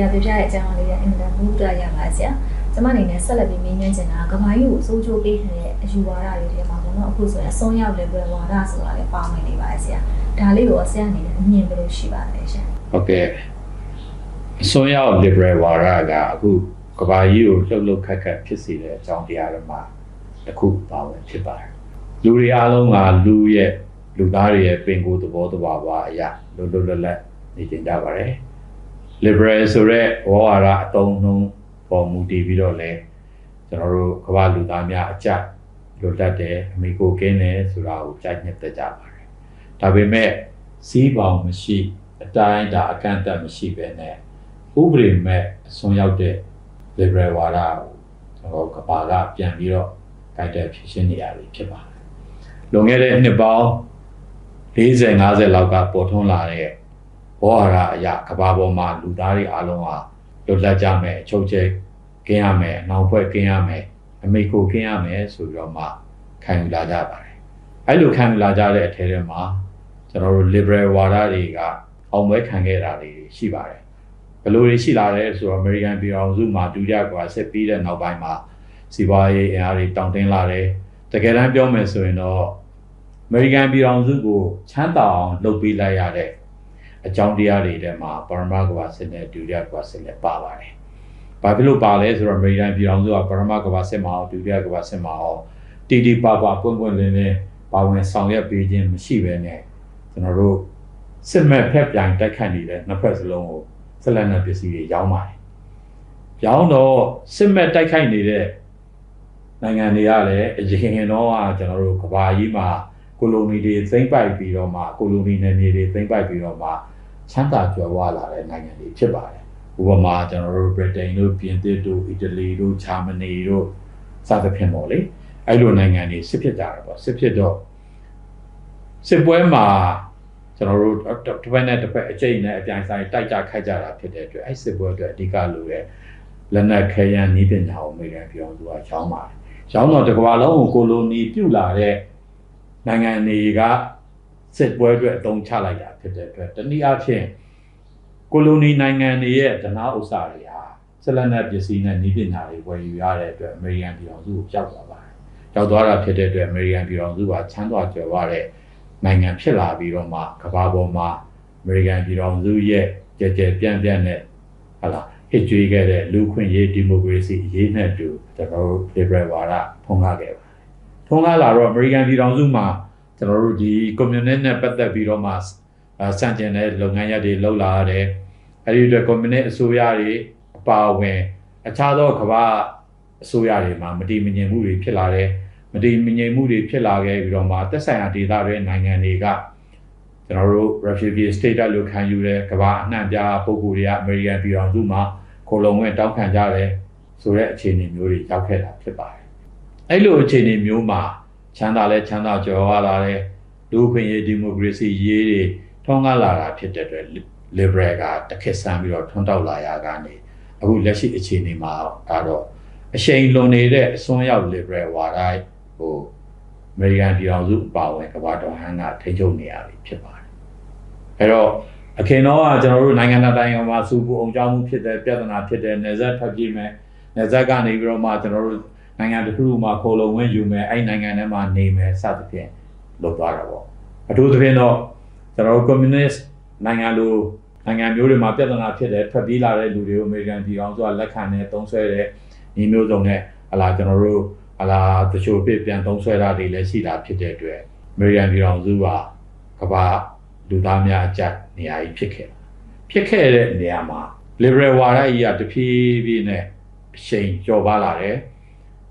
ရာဆရာပြပြရဲ့အကြောင်းလေးနဲ့အင်တာဗျူးတွေ့ရပါဆရာကျမအနေနဲ့ဆက်လက်ပြီးမေးမြန်းချင်တာကဘာကြီးကိုအစိုးချိုးပေးနေတဲ့အယူဝါဒတွေထဲမှာပေါ့နော်အခုဆိုရင်အစွန်းရောက်လေပဲဝါဒဆိုတာလည်းပါဝင်နေပါတယ်ဆရာဒါလေးကိုဆရာအနေနဲ့အမြင်ဘယ်လိုရှိပါလဲရှင်ဟုတ်ကဲ့အစွန်းရောက် liberal ဝါဒကအခုကဘာကြီးကိုလှုပ်လှုပ်ခတ်ခတ်ဖြစ်စေတဲ့အကြောင်းတရားတွေမှာတစ်ခုပါဝင်ဖြစ်ပါတယ်လူတွေအားလုံးကလူရဲ့လူသားတွေရဲ့ပင်ကိုယ်သဘောတဘာဝအရာလွတ်လွတ်လပ်လပ်နေကြကြပါတယ် liberal ဆိုတဲ့ဝါဒအတုံးနှုံးပေါ်မူတည်ပြီးတော့လဲကျွန်တော်တို့ကမ္ဘာလူသားများအကြလွတ်လပ်တယ်အမိကိုကင်းတယ်ဆိုတာကိုကြိုက်နှစ်သက်ကြပါတယ်ဒါပေမဲ့စီးပေါင်မရှိအတိုင်းဒါအကန့်အသတ်မရှိပဲနဲ့ဥပဒေမဲ့အစွန်းရောက်တဲ့ liberal ဝါဒကိုကျွန်တော်ကဘာကပြန်ပြီးတော့ကြိုက်တဲ့ဖြစ်ရှင်းနေရပြီဖြစ်ပါတယ်လွန်ခဲ့တဲ့နှစ်ပေါင်း40 50လောက်ကပေါ်ထွန်းလာတဲ့ ဘောဟာရအရာကဘာပေါ်မှာလူသားတွေအားလုံးဟာလွတ်လပ်ကြမယ်အချုပ်ကျဲကင်းရမယ်အနောက်ဘက်ကင်းရမယ်အမိကိုကင်းရမယ်ဆိုပြီးတော့မှခံယူလာကြပါတယ်အဲ့လိုခံယူလာကြတဲ့အထဲထဲမှာကျွန်တော်တို့ liberal ဝါဒတွေကအောင်ပွဲခံခဲ့တာတွေရှိပါတယ်ဘယ်လိုတွေရှိလာလဲဆိုတော့ American ပြည်အောင်စုမှာဒုတိယကဆက်ပြီးတဲ့နောက်ပိုင်းမှာစီးပွားရေးအင်အားတွေတောင့်တင်းလာတယ်တကယ်တမ်းပြောမယ်ဆိုရင်တော့ American ပြည်အောင်စုကိုချမ်းသာအောင်လုပ်ပေးလိုက်ရတဲ့ အကြောင်းတရားတွေထဲမှာပရမကဘာစစ်နဲ့ဒုတိယကဘာစစ်လည်းပါပါတယ်။ဘာဖြစ်လို့ပါလဲဆိုတော့ American ပြည်အောင်စုကပရမကဘာစစ်မှာအောင်ဒုတိယကဘာစစ်မှာအောင်တီတီပါပါပွင့်ပွင့်လင်းလင်းပါဝင်ဆောင်ရွက်ပေးခြင်းမရှိဘဲနဲ့ကျွန်တော်တို့စစ်မဲ့ဖက်ပြိုင်တိုက်ခတ်နေတဲ့နှစ်ဖက်စလုံးကိုဆက်လက်နဲ့ပစ္စည်းတွေရောင်းပါတယ်။ရောင်းတော့စစ်မဲ့တိုက်ခိုက်နေတဲ့နိုင်ငံတွေကလည်းအရင်တော့ကကျွန်တော်တို့ကဘာကြီးမှာ ကိုလိုနီတွေသိမ့်ပိုက်ပြီးတော့မှကိုလိုနီနယ်မြေတွေသိမ့်ပိုက်ပြီးတော့မှချမ်းသာကြွယ်ဝလာတဲ့နိုင်ငံတွေဖြစ်ပါတယ်။ဥပမာကျွန်တော်တို့ဗြိတိန်တို့ပြင်သစ်တို့အီတလီတို့ဂျာမနီတို့စသဖြင့်ပေါ့လေ။အဲ့လိုနိုင်ငံတွေစစ်ဖြစ်ကြတာပေါ့စစ်ဖြစ်တော့စစ်ပွဲမှာကျွန်တော်တို့တစ်ဖက်နဲ့တစ်ဖက်အကျိတ်နဲ့အပြိုင်ဆိုင်တိုက်ကြခိုက်ကြတာဖြစ်တဲ့အတွက်အဲ့စစ်ပွဲအတွက်အဓိကလိုတဲ့လက်နက်ခဲယမ်းနည်းပညာကိုအမေရိကန်ပြည်အောင်စုကရောင်းပါတယ်။ရောင်းတော့တစ်ကမ္ဘာလုံးကိုကိုလိုနီပြုတ်လာတဲ့ နိုင်ငံတွေကစစ်ပွဲအတွက်အသုံးချလိုက်တာဖြစ်တဲ့အတွက်တနည်းအားဖြင့်ကိုလိုနီနိုင်ငံတွေရဲ့ဒနာဥစ္စာတွေဟာဆက်လက်နဲ့ပစ္စည်းနဲ့နည်းပညာတွေဝယ်ယူရတဲ့အတွက်အမေရိကန်ပြည်အောင်စုကိုကြောက်သွားပါတယ်။ကြောက်သွားတာဖြစ်တဲ့အတွက်အမေရိကန်ပြည်အောင်စုကချမ်းသာကြွယ်ဝတဲ့နိုင်ငံဖြစ်လာပြီးတော့မှကမ္ဘာပေါ်မှာအမေရိကန်ပြည်အောင်စုရဲ့ကြဲကြဲပြန့်ပြန့်နဲ့ဟလာဟစ်ကြွေးခဲ့တဲ့လူခွင့်ရေးဒီမိုကရေစီအရေးနဲ့တူကျွန်တော်တို့ liberal ဝါဒဖုံးကားခဲ့ပါ တယ်။ဖုံးကားလာတော့အမေရိကန်ပြည်အောင်စုမှာကျွန်တော်တို့ဒီ communist နဲ့ပတ်သက်ပြီးတော့မှစန့်ကျင်တဲ့လုပ်ငန်းရပ်တွေလှုပ်လာရတယ်။အဲဒီအတွက် communist အစိုးရတွေအပါအဝင် အခြားသောကမ္ဘာအစိုးရတွေမှာမတည်မငြိမ်မှုတွေဖြစ်လာတယ်။မတည်မငြိမ်မှုတွေဖြစ်လာခဲ့ပြီးတော့မှသက်ဆိုင်ရာဒေသတွေနိုင်ငံတွေကကျွန်တော်တို့ refugee status လို့ခံယူတဲ့ကမ္ဘာအနှံ့ပြားပုံကိုယ်တွေကအမေရိကန်ပြည်တော်စုမှာကိုလုံဝင်တောင်းခံကြတယ်ဆိုတဲ့အခြေအနေမျိုးတွေရောက်ခဲ့တာဖြစ်ပါတယ်။ အဲ့လိုအခြေအနေမျိုးမှာချမ်းသာလဲချမ်းသာကြော်ဝလာတဲ့လူခွင့်ရေးဒီမိုကရေစီရေးတွေထွန်းကားလာတာဖြစ်တဲ့အတွက် liberal ကတခက်ဆန်းပြီးတော့ထွန်းတောက်လာရကနေအခုလက်ရှိအခြေအနေမှာကတော့အရှိန်လွန်နေတဲ့အစွန်းရောက် liberal ဝါဒဟိုအမေရိကန်ပြည်အောင်စုအပါအဝင်ကမ္ဘာတော်ဟန်ကထိန်းချုပ်နေရပြီဖြစ်ပါတယ်အဲတော့အခင်တော့ကျွန်တော်တို့နိုင်ငံတိုင်းမှာစူပူအောင်ကြောင်းမှုဖြစ်တဲ့ပြဿနာဖြစ်တဲ့နေဆက်ထွက်ပြေးမယ်နေဆက်ကနေပြီးတော့မှကျွန်တော်တို့ နိုင်ငံတစ်ခုမှာခိုးလုံဝင်ယူမယ်အဲ့နိုင်ငံထဲမှာနေမယ်စသဖြင့်လုပ်သွားတာပေါ့အထူးသဖြင့်တော့ကျွန်တော်တို့ communist နိုင်ငံလိုနိုင်ငံမျိုးတွေမှာပြဿနာဖြစ်တဲ့ထွက်ပြေးလာတဲ့လူတွေကိုအမေရိကန်ပြည်အောင်စုကလက်ခံနဲ့သုံးဆွဲတဲ့ညီမျိုးစုံနဲ့ဟလာကျွန်တော်တို့ဟလာတချို့ပြပြန်သုံးဆွဲတာတွေလည်းရှိတာဖြစ်တဲ့အတွက်အမေရိကန်ပြည်အောင်စုကကမ္ဘာလူသားများအကြက်နေရာကြီးဖြစ်ခဲ့ဖြစ်ခဲ့တဲ့နေရာမှာ liberal ဝါဒကြီးကတဖြည်းဖြည်းနဲ့အရှိန်ကျော်ပါလာတယ်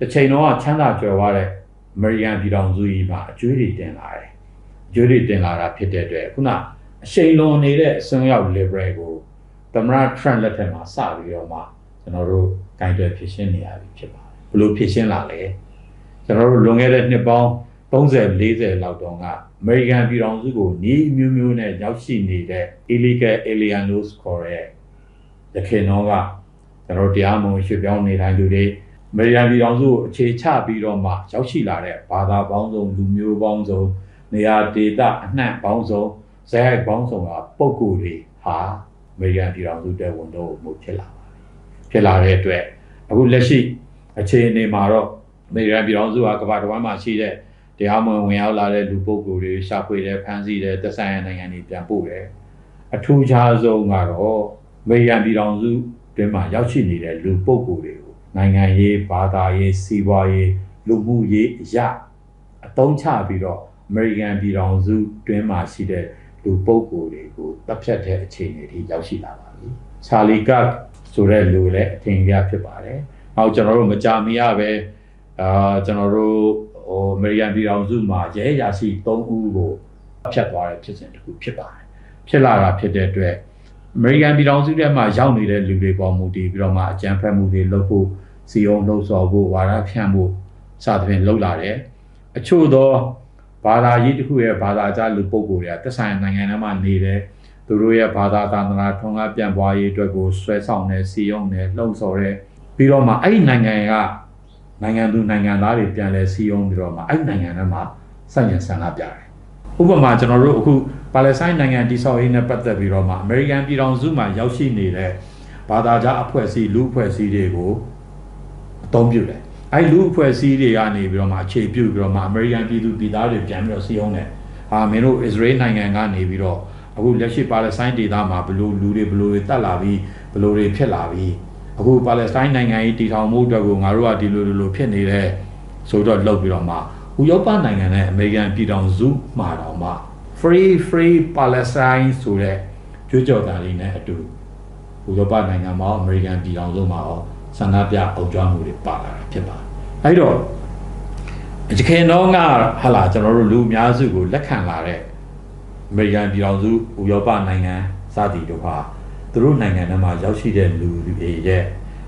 တစ်ချိန်တော့ချမ်းသာကြွယ်ဝတဲ့အမေရိကန်ပြည်ထောင်စုကြီးမှာအကျွေးတွေတင်လာတယ်အကျွေးတွေတင်လာတာဖြစ်တဲ့အတွက်ခုနအရှိန်လွန်နေတဲ့အစွန်းရောက် liberal ကိုသမရ trend လက်ထက်မှာစပြီးတော့မှကျွန်တော်တို့ဂိုင်းတွယ်ဖြစ်ရှင်းနေရပြီဖြစ်ပါတယ်ဘလို့ဖြစ်ရှင်းလာလဲကျွန်တော်တို့လွန်ခဲ့တဲ့နှစ်ပေါင်း30 40လောက်တုန်းကအမေရိကန်ပြည်ထောင်စုကိုညီမျိုးမျိုးနဲ့ရောက်ရှိနေတဲ့ illegal alien လို့ခေါ်တဲ့ရခင်တော့ကကျွန်တော်တရားမဝင်ရွှေ့ပြောင်းနေထိုင်သူတွေ အမေရိကန်ပြည်ထောင်စုကိုအခြေချပြီးတော့မှရောက်ရှိလာတဲ့ဘာသာပေါင်းစုံလူမျိုးပေါင်းစုံနေရာဒေသအနှံ့ပေါင်းစုံဇာတ်ပေါင်းစုံကပုံကိုယ်တွေဟာအမေရိကန်ပြည်ထောင်စုတဲ့ဝန်တော့မှုဖြစ်လာပါပြီဖြစ်လာတဲ့အတွက်အခုလက်ရှိအခြေအနေမှာတော့အမေရိကန်ပြည်ထောင်စုကကမ္ဘာတစ်ဝန်းမှာရှိတဲ့တရားမဝင်ဝင်ရောက်လာတဲ့လူပုဂ္ဂိုလ်တွေရှာဖွေတယ်ဖမ်းဆီးတယ်သက်ဆိုင်ရာနိုင်ငံတွေပြန်ပို့တယ်အထူးခြားဆုံးကတော့အမေရိကန်ပြည်ထောင်စုတွင်မှာရောက်ရှိနေတဲ့လူပုဂ္ဂိုလ်တွေကို နိုင်ငံရေးဘာသာရေးစီးပွားရေးလူမှုရေးအရာအသုံးချပြီးတော့အမေရိကန်ပြည်ထောင်စုတွင်မှာရှိတဲ့လူပုဂ္ဂိုလ်တွေကိုတပ်ဖြတ်တဲ့အခြေအနေထိရောက်ရှိလာပါပြီ။ချာလီကတ်ဆိုတဲ့လူလည်းအထင်ကြီးဖြစ်ပါတယ်။နောက်ကျွန်တော်တို့မကြာမီရပဲအာကျွန်တော်တို့ဟိုအမေရိကန်ပြည်ထောင်စုမှာရဲရရှိ3ဦးကိုဖြတ်သွားတဲ့ဖြစ်စဉ်တစ်ခုဖြစ်ပါတယ်။ဖြစ်လာတာဖြစ်တဲ့အတွက် အမေရိကန်ပြည်ထောင်စုထဲမှာရောက်နေတဲ့လူတွေပေါ်မူတည်ပြီးတော့မှအကြမ်းဖက်မှုတွေလုပ်ဖို့စီအောင်လှုပ်ဆော်ဖို့ဝါဒဖြန့်ဖို့စသဖြင့်လုပ်လာတယ်။အချို့သောဘာသာရေးတစ်ခုရဲ့ဘာသာကြားလူပုဂ္ဂိုလ်တွေကသက်ဆိုင်နိုင်ငံထဲမှာနေတယ်သူတို့ရဲ့ဘာသာသာသနာထွန်းကားပြန့်ပွားရေးအတွက်ကိုဆွဲဆောင်တယ်စီယုံတယ်လှုံ့ဆော်တယ်ပြီးတော့မှအဲ့ဒီနိုင်ငံကနိုင်ငံသူနိုင်ငံသားတွေပြန်လဲစီယုံပြီးတော့မှအဲ့ဒီနိုင်ငံထဲမှာစัญญဆန္ဒပြတယ် ဥပမာကျွန်တော်တို့အခုပါလက်စတိုင်းနိုင်ငံတိဆောက်ရေးနဲ့ပတ်သက်ပြီးတော့မှအမေရိကန်ပြည်ထောင်စုမှာရောက်ရှိနေတဲ့ဘာသာကြားအဖွဲ့အစည်းလူအဖွဲ့အစည်းတွေကိုအသုံးပြုတယ်အဲ့လူအဖွဲ့အစည်းတွေကနေပြီးတော့မှအခြေပြုပြီးတော့မှအမေရိကန်ပြည်သူပြည်သားတွေပြန်ပြီးတော့စီယုံတယ်ဟာမင်းတို့အစ္စရေးနိုင်ငံကနေပြီးတော့အခုလက်ရှိပါလက်စတိုင်းဒေသမှာဘလို့လူတွေဘလို့တွေတက်လာပြီးဘလို့တွေဖြစ်လာပြီးအခုပါလက်စတိုင်းနိုင်ငံကြီးတည်ထောင်မှုအတွက်ကိုငါတို့ကဒီလိုလိုလိုဖြစ်နေတဲ့ဆိုတော့လောက်ပြီးတော့မှ ဥရောပနိုင်ငံနဲ့အမေရိကန်ပြည်ထောင်စုမှာတော့မှ free free palestine ဆိုတဲ့ကြွေးကြော်သံလေးနဲ့အတူဥရောပနိုင်ငံမှာအမေရိကန်ပြည်ထောင်စုမှာရောဆန္ဒပြအုပ်ကြွမှုတွေပါလာတာဖြစ်ပါတယ်အဲ့တော့အချိန်တော့ကဟာလာကျွန်တော်တို့လူအများစုကိုလက်ခံလာတဲ့အမေရိကန်ပြည်ထောင်စုဥရောပနိုင်ငံစသည်တို့ဟာသူတို့နိုင်ငံထဲမှာရောက်ရှိတဲ့လူတွေရဲ့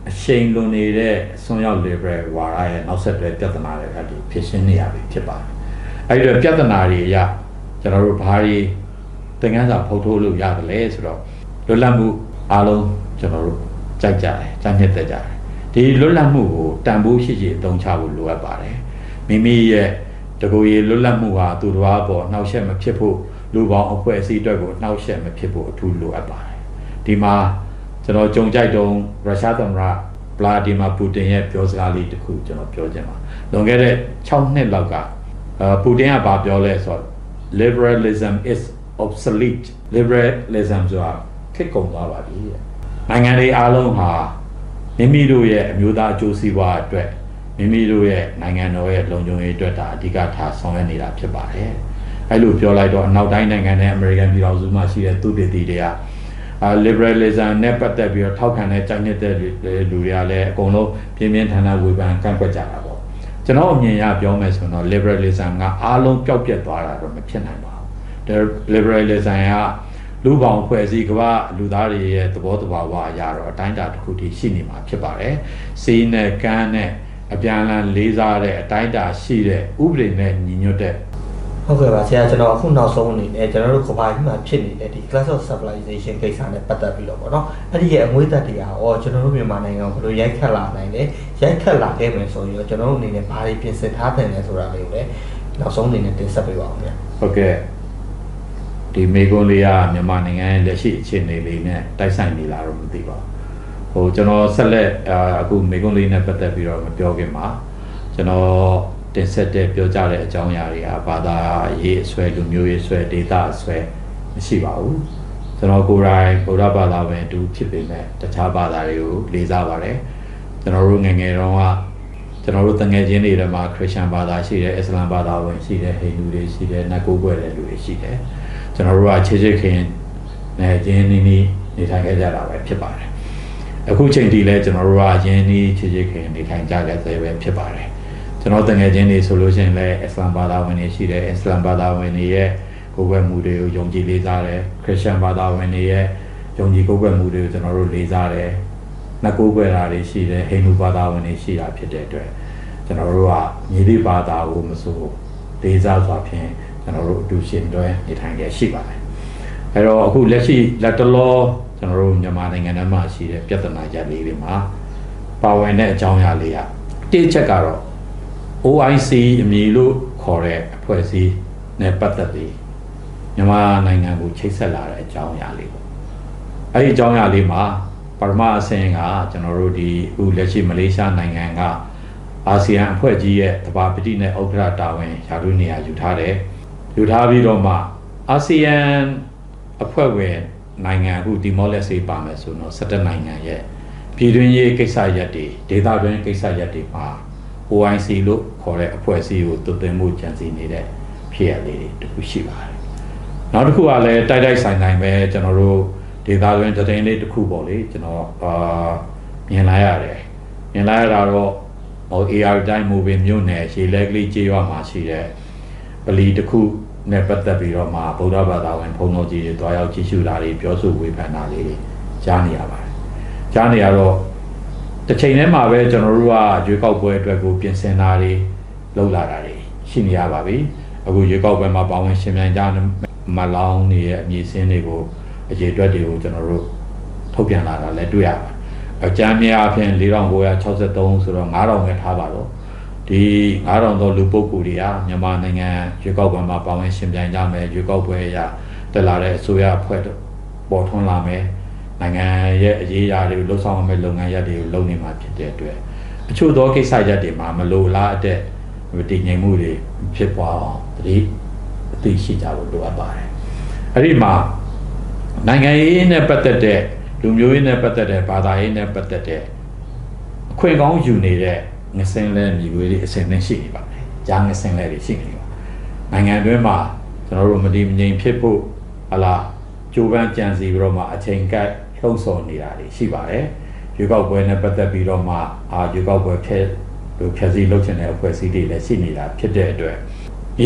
အရှိန်လွန်နေတဲ့ဆွန်ရောက် liberal ဝါဒရဲ့နောက်ဆက်တွဲပြဿနာတွေကဒီဖြစ်ရှင်းနေရပြီဖြစ်ပါတယ်။အဲဒီတော့ပြဿနာတွေအရကျွန်တော်တို့ဘာတွေသင်ခန်းစာဖုတ်ထိုးလို့ရတယ်လဲဆိုတော့လွတ်လပ်မှုအားလုံးကျွန်တော်တို့ကြိုက်ကြတယ်ကြိုက်မြတ်တဲ့ကြတယ်ဒီလွတ်လပ်မှုကိုတန်ဖိုးရှိရှိအသုံးချဖို့လိုအပ်ပါတယ်မိမိရဲ့တကူရေလွတ်လပ်မှုဟာသူတော်ဘာပေါ်နှောက်ယှက်မဖြစ်ဖို့လူပေါင်းအဖွဲ့အစည်းအတွက်ကိုနှောက်ယှက်မဖြစ်ဖို့အထူးလိုအပ်ပါတယ်ဒီမှာ ကျွန်တော်ကြုံကြိုက်တုံးရုရှားသမ္မတဗလာဒီမာပူတင်ရဲ့ပြောစကားလေးတစ်ခုကျွန်တော်ပြောချင်ပါလွန်ခဲ့တဲ့6နှစ်လောက်ကအာပူတင်ကဘာပြောလဲဆိုတော့ liberalism is obsolete liberalism ဆိုတာခက်ကုန်သွားပါပြီနိုင်ငံတွေအားလုံးဟာမိမိတို့ရဲ့အမျိုးသားအကျိုးစီးပွားအတွက်မိမိတို့ရဲ့နိုင်ငံတော်ရဲ့လုံခြုံရေးအတွက်ဒါအဓိကထားဆောင်ရွက်နေတာဖြစ်ပါတယ်အဲ့လိုပြောလိုက်တော့အနောက်တိုင်းနိုင်ငံနဲ့အမေရိကန်ပြည်ထောင်စုမှာရှိတဲ့သူတည်တည်တွေကအာ liberalism နဲ့ပတ်သက်ပြီးတော့ထောက်ခံတဲ့ကြိုက်နေတဲ့လူတွေကလည်းအကုန်လုံးပြင်းပြင်းထန်ထန်ဝေဖန်ကန့်ကွက်ကြတာပေါ့ကျွန်တော်အမြင်ရပြောမယ်ဆိုတော့ liberalism ကအားလုံးပျောက်ပြက်သွားတာတော့မဖြစ်နိုင်ပါဘူး liberalism ကလူပေါင်းဖွဲ့စည်းကမ္ဘာလူသားတွေရဲ့သဘောတဘာဝအရာတော့အတိုင်းအတာတစ်ခုထိရှိနေမှာဖြစ်ပါတယ်။စီးနဲ့ကန်းနဲ့အပြန်အလှန်လေးစားတဲ့အတိုင်းအတာရှိတဲ့ဥပဒေနဲ့ညီညွတ်တဲ့ ဟုတ်ကဲ့ပါဆရာကျွန်တော်အခုနောက်ဆုံးအနေနဲ့ကျွန်တော်တို့ကဘာကြီးမှာဖြစ်နေတဲ့ဒီ class of civilization ကိစ္စနဲ့ပတ်သက်ပြီးတော့ပေါ့နော်အဲ့ဒီရဲ့အငွေ့သက်တရားရောကျွန်တော်တို့မြန်မာနိုင်ငံကိုဘယ်လိုရိုက်ခတ်လာနိုင်လဲရိုက်ခတ်လာခဲ့မယ်ဆိုရင်ကျွန်တော်တို့အနေနဲ့ဘာတွေပြင်ဆင်ထားတယ်လဲဆိုတာလေးကိုလည်းနောက်ဆုံးအနေနဲ့တင်ဆက်ပေးပါဦးခင်ဗျာဟုတ်ကဲ့ဒီမေကွန်လေးကမြန်မာနိုင်ငံရဲ့လက်ရှိအခြေအနေလေးနဲ့တိုက်ဆိုင်နေလာတော့မသိပါဘူးဟိုကျွန်တော်ဆက်လက်အာအခုမေကွန်လေးနဲ့ပတ်သက်ပြီးတော့မပြောခင်မှာကျွန်တော် တင်ဆက်တဲ့ပြောကြတဲ့အကြောင်းအရာတွေကဘာသာရေးအစွဲလူမျိုးရေးအစွဲဒေတာအစွဲမရှိပါဘူးကျွန်တော်ကိုယ်တိုင်ဗုဒ္ဓဘာသာဝင်တူဖြစ်ပေမဲ့တခြားဘာသာတွေကိုလေးစားပါတယ်ကျွန်တော်တို့ငယ်ငယ်တုန်းကကျွန်တော်တို့တငယ်ချင်းတွေထဲမှာခရစ်ယာန်ဘာသာရှိတယ်အစ္စလာမ်ဘာသာဝင်ရှိတယ်ဟိန္ဒူတွေရှိတယ်နတ်ကိုးကွယ်တဲ့လူတွေရှိတယ်ကျွန်တော်တို့ကခြေချစ်ခင်နဲ့ရင်းနှီးနှီးနေထိုင်ခဲ့ကြတာပဲဖြစ်ပါတယ်အခုချိန်ထိလည်းကျွန်တော်တို့ကရင်းနှီးခြေချစ်ခင်နေထိုင်ကြတဲ့သေးပဲဖြစ်ပါတယ် ကျွန်တော်တငယ်ချင်းတွေဆိုလို့ရှိရင်လည်းအစ္စလာမ်ဘာသာဝင်တွေရှိတယ်အစ္စလာမ်ဘာသာဝင်တွေရဲ့ကိုယ်ွယ်မှုတွေကိုယုံကြည်လေးစားတယ်ခရစ်ယာန်ဘာသာဝင်တွေရဲ့ယုံကြည်ကိုယ်ွယ်မှုတွေကိုကျွန်တော်တို့လေးစားတယ်နတ်ကိုးကွယ်တာတွေရှိတယ်ဟိန္ဒူဘာသာဝင်တွေရှိတာဖြစ်တဲ့အတွက်ကျွန်တော်တို့ကညီလိဘာသာကိုမဆိုလေးစားစွာဖြင့်ကျွန်တော်တို့အတူရှင်တွဲနေထိုင်ကြရှိပါတယ်အဲတော့အခုလက်ရှိလက်တလောကျွန်တော်တို့မြန်မာနိုင်ငံထဲမှာရှိတဲ့ပြဿနာကြလေးတွေမှာပါဝင်တဲ့အကြောင်းအရာလေးကတိချက်ကတော့ OIC အမည်လို့ခေါ်တဲ့အဖွဲ့အစည်းနဲ့ပတ်သက်ပြီးမြန်မာနိုင်ငံကိုချိတ်ဆက်လာတဲ့အကြောင်းအရာလေးပေါ့အဲ့ဒီအကြောင်းအရာလေးမှာပထမအဆင့်ကကျွန်တော်တို့ဒီအခုလက်ရှိမလေးရှားနိုင်ငံကအာဆီယံအဖွဲ့ကြီးရဲ့တဘာပတိနဲ့ဥက္ကဋ္ဌတာဝန်ရာထူးနေရာယူထားတယ်ယူထားပြီးတော့မှအာဆီယံအဖွဲ့ဝင်နိုင်ငံအခုဒီမောလက်စေးပါမယ်ဆိုတော့17နိုင်ငံရဲ့ပြည်တွင်းရေးကိစ္စရပ်တွေဒေသတွင်းကိစ္စရပ်တွေမှာ OIC လို့ ခေါ်တဲ့အဖွဲ့အစည်းကိုတုတ်တင်မှုကြံစည်နေတဲ့ဖြစ်ရလေးတွေတခုရှိပါတယ်။နောက်တစ်ခုကလည်းတိုက်တိုက်ဆိုင်ဆိုင်ပဲကျွန်တော်တို့ဒေသတွင်းသတင်းလေးတစ်ခုပေါ့လေကျွန်တော်အာမြင်လာရတယ်။မြင်လာရတာတော့ဟို AR တိုင်း movie မြို့နယ်ရေလဲကလေးကြေးရွာမှာရှိတဲ့ပလီတစ်ခုနဲ့ပတ်သက်ပြီးတော့မှဗုဒ္ဓဘာသာဝင်ဘုန်းတော်ကြီးတွေတွားရောက်ကြည့်ရှုတာတွေပြောဆိုဝေဖန်တာလေးတွေကြားနေရပါတယ်။ကြားနေရတော့တစ်ချိန်တည်းမှာပဲကျွန်တော်တို့ကရွေးကောက်ပွဲအတွက်ကိုပြင်ဆင်တာတွေ လုပ်လာတာတွေရှိနေရပါပြီအခုရွေးကောက်ပွဲမှာပါဝင်ရှင်မြန်ကြမလောင်းနေရဲ့အမည်စင်းတွေကိုအခြေအတွက်တွေကိုကျွန်တော်တို့ထုတ်ပြန်လာတာလည်းတွေ့ရပါတယ်အကြမ်းများအဖြစ်4963ဆိုတော့9000ပဲထားပါတော့ဒီ9000သောလူပုဂ္ဂိုလ်တွေကမြန်မာနိုင်ငံရွေးကောက်ပွဲမှာပါဝင်ရှင်ပြိုင်ကြမယ်ရွေးကောက်ပွဲရတက်လာတဲ့အစိုးရအဖွဲ့တို့ပေါ်ထွန်းလာမယ်နိုင်ငံရဲ့အရေးအရာတွေကိုလှုပ်ဆောင်ရမယ့်လုပ်ငန်းရပ်တွေကိုလုပ်နေမှာဖြစ်တဲ့အတွက်အချို့သောကိစ္စရပ်တွေမှာမလိုလားအပ်တဲ့ တည်ငြိမ်မှုတွေဖြစ်ပေါ်အောင်တတိအသိရှိကြဖို့လိုအပ်ပါတယ်။အဲ့ဒီမှာနိုင်ငံရေးနဲ့ပတ်သက်တဲ့လူမျိုးရေးနဲ့ပတ်သက်တဲ့ဘာသာရေးနဲ့ပတ်သက်တဲ့အခွင့်ကောင်းယူနေတဲ့ငစင်းလဲမြည်ဝေးတွေအစဉ်သင်းရှိနေပါမယ်။ကြားငစင်းလဲတွေရှိနေပါနိုင်ငံတွင်းမှာကျွန်တော်တို့မတည်မငြိမ်ဖြစ်ဖို့ဟလာကြိုးပမ်းကြံစီပြီးတော့မှအချိန်ကပ်လှုံ့ဆော်နေတာတွေရှိပါတယ်။ရွေးကောက်ပွဲနဲ့ပတ်သက်ပြီးတော့မှအာရွေးကောက်ပွဲဖျက် လူဖျက်ဆီးလုပ်ချင်တဲ့အဖွဲ့အစည်းတွေလည်းရှိနေတာဖြစ်တဲ့အတွက်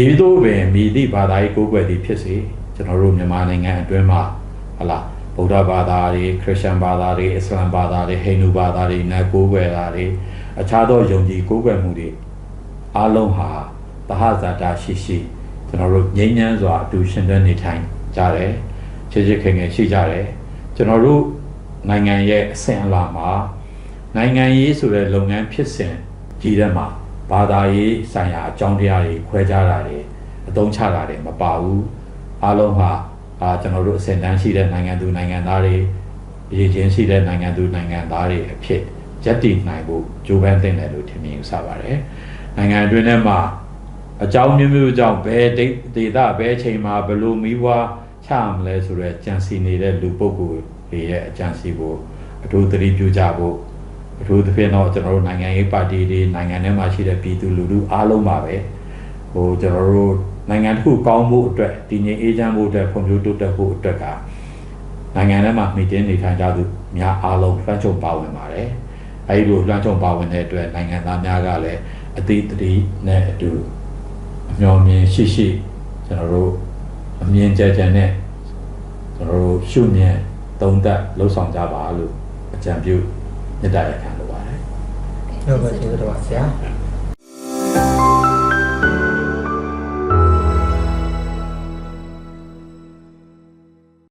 ဤသို့ပင်မိသည့်ဘာသာရေးကိုးကွယ်သည်ဖြစ်စေကျွန်တော်တို့မြန်မာနိုင်ငံအတွင်းမှာဟလာဗုဒ္ဓဘာသာတွေခရစ်ယာန်ဘာသာတွေအစ္စလာမ်ဘာသာတွေဟိန္ဒူဘာသာတွေနတ်ကိုးကွယ်တာတွေအခြားသောယုံကြည်ကိုးကွယ်မှုတွေအားလုံးဟာသဟဇာတာရှိရှိကျွန်တော်တို့ငြိမ်းချမ်းစွာအတူရှင်တွဲနေထိုင်ကြတယ်ချစ်ချစ်ခင်ခင်ရှိကြတယ်ကျွန်တော်တို့နိုင်ငံရဲ့အစဉ်အလာမှာနိုင်ငံရေးဆိုတဲ့လုပ်ငန်းဖြစ်စဉ် ကြီးတဲ့မှာဘာသာရေးဆိုင်ရာအကြောင်းတရားတွေခွဲခြားတာတွေအသုံးချတာတွေမပါဘူးအားလုံးဟာအာကျွန်တော်တို့အစဉ်တန်းရှိတဲ့နိုင်ငံသူနိုင်ငံသားတွေရည်ချင်းရှိတဲ့နိုင်ငံသူနိုင်ငံသားတွေအဖြစ်ရက်တည်နိုင်ဖို့ကြိုးပမ်းသင့်တယ်လို့ထင်မြင်ယူဆပါတယ်နိုင်ငံအတွင်းထဲမှာအကြောင်းမျိုးမျိုးကြောင့်ဘယ်ဒေဒေသဘယ်အချိန်မှာဘယ်လိုမိဘွားချရမလဲဆိုတော့ကြံစီနေတဲ့လူပုဂ္ဂိုလ်တွေရဲ့အကြံစီကိုအထူးသတိပြုကြဖို့ အထူးသဖြင့်တော့ကျွန်တော်တို့နိုင်ငံရေးပါတီတွေနိုင်ငံထဲမှာရှိတဲ့ပြည်သူလူထုအားလုံးပါပဲဟိုကျွန်တော်တို့နိုင်ငံတစ်ခုကောင်းဖို့အတွက်တည်ငြိမ်အေးချမ်းဖို့အတွက်ဖွံ့ဖြိုးတိုးတက်ဖို့အတွက်ကနိုင်ငံထဲမှာမိတင်နေထိုင်ကြသူများအားလုံးလွှမ်းခြုံပါဝင်ပါတယ်အဲဒီလိုလွှမ်းခြုံပါဝင်တဲ့အတွက်နိုင်ငံသားများကလည်းအသေးတတိနဲ့အတူအမျှော်မြင်ရှိရှိကျွန်တော်တို့အမြင်ကြကြနဲ့ကျွန်တော်တို့ရှုမြင်သုံးသပ်လှုပ်ဆောင်ကြပါလို့အကြံပြု එදා ඒක හලුවාරයි. ඔබ ජීවිත වාසිය.